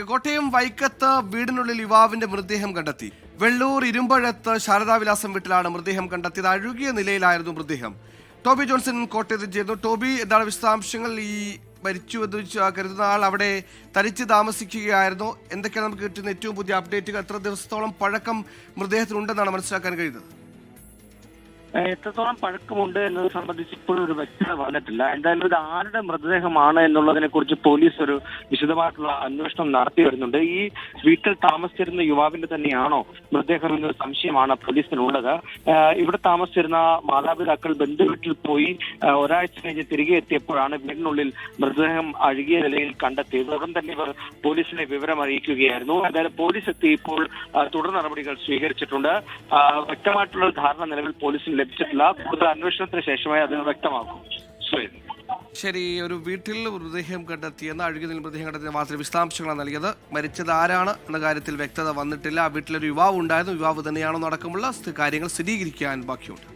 വാർത്തയിലേക്ക് കോട്ടയം വൈക്കത്ത് വീടിനുള്ളിൽ യുവാവിന്റെ മൃതദേഹം കണ്ടെത്തി. വെള്ളൂർ ഇരുമ്പഴത്ത് ശാരദാവിലാസം വീട്ടിലാണ് മൃതദേഹം കണ്ടെത്തിയത്. അഴുകിയ നിലയിലായിരുന്നു മൃതദേഹം. ടോബി ജോൺസൺ കോട്ടയത്ത് ചേർന്നു ടോബി എന്താണ് വിശദാംശങ്ങൾ? ഈ മരിച്ചു എന്ന് കരുതുന്ന ആൾ അവിടെ തനിച്ച് താമസിക്കുകയായിരുന്നു. എന്തൊക്കെയാണ് നമുക്ക് കിട്ടുന്ന ഏറ്റവും പുതിയ അപ്ഡേറ്റുകൾ? എത്ര ദിവസത്തോളം പഴക്കം മൃതദേഹത്തിനുണ്ടെന്നാണ് മനസ്സിലാക്കാൻ കഴിയുന്നത്? എത്രത്തോളം പഴക്കമുണ്ട് എന്നത് സംബന്ധിച്ച് ഇപ്പോഴും ഒരു വ്യക്തത വന്നിട്ടില്ല. എന്തായാലും ഇത് ആരുടെ മൃതദേഹമാണ് എന്നുള്ളതിനെ കുറിച്ച് പോലീസ് ഒരു വിശദമായിട്ടുള്ള അന്വേഷണം നടത്തി വരുന്നുണ്ട്. ഈ വീട്ടിൽ താമസിച്ചിരുന്ന യുവാവിന്റെ തന്നെയാണോ മൃതദേഹം എന്നൊരു സംശയമാണ് പോലീസിനുള്ളത്. ഇവിടെ താമസിച്ചിരുന്ന മാതാപിതാക്കൾ ബന്ധുവീട്ടിൽ പോയി ഒരാഴ്ച കഴിഞ്ഞ് തിരികെ എത്തിയപ്പോഴാണ് വീടിനുള്ളിൽ മൃതദേഹം അഴുകിയ നിലയിൽ കണ്ടെത്തിയത്. ഉടൻ തന്നെ ഇവർ പോലീസിനെ വിവരം അറിയിക്കുകയായിരുന്നു. എന്തായാലും പോലീസ് എത്തി ഇപ്പോൾ തുടർ നടപടികൾ സ്വീകരിച്ചിട്ടുണ്ട്. വ്യക്തമായിട്ടുള്ള ധാരണ നിലവിൽ പോലീസിന് ലഭിച്ചിട്ടില്ല. കൂടുതൽ അന്വേഷണത്തിന് ശേഷമായി അത് വ്യക്തമാക്കും. ശരി ഒരു വീട്ടിൽ മൃതദേഹം കണ്ടെത്തിയെന്ന് അഴുകിയ നിലയിൽ മൃതദേഹം കണ്ടെത്തിയ മാത്രം വിശദാംശങ്ങളാണ് നൽകിയത്. മരിച്ചത് ആരാണ് എന്ന കാര്യത്തിൽ വ്യക്തത വന്നിട്ടില്ല. ആ വീട്ടിലൊരു യുവാവ് ഉണ്ടായിരുന്നു. യുവാവ് തന്നെയാണോ നടക്കമുള്ള കാര്യങ്ങൾ സ്ഥിരീകരിക്കാൻ ബാക്കിയുണ്ട്.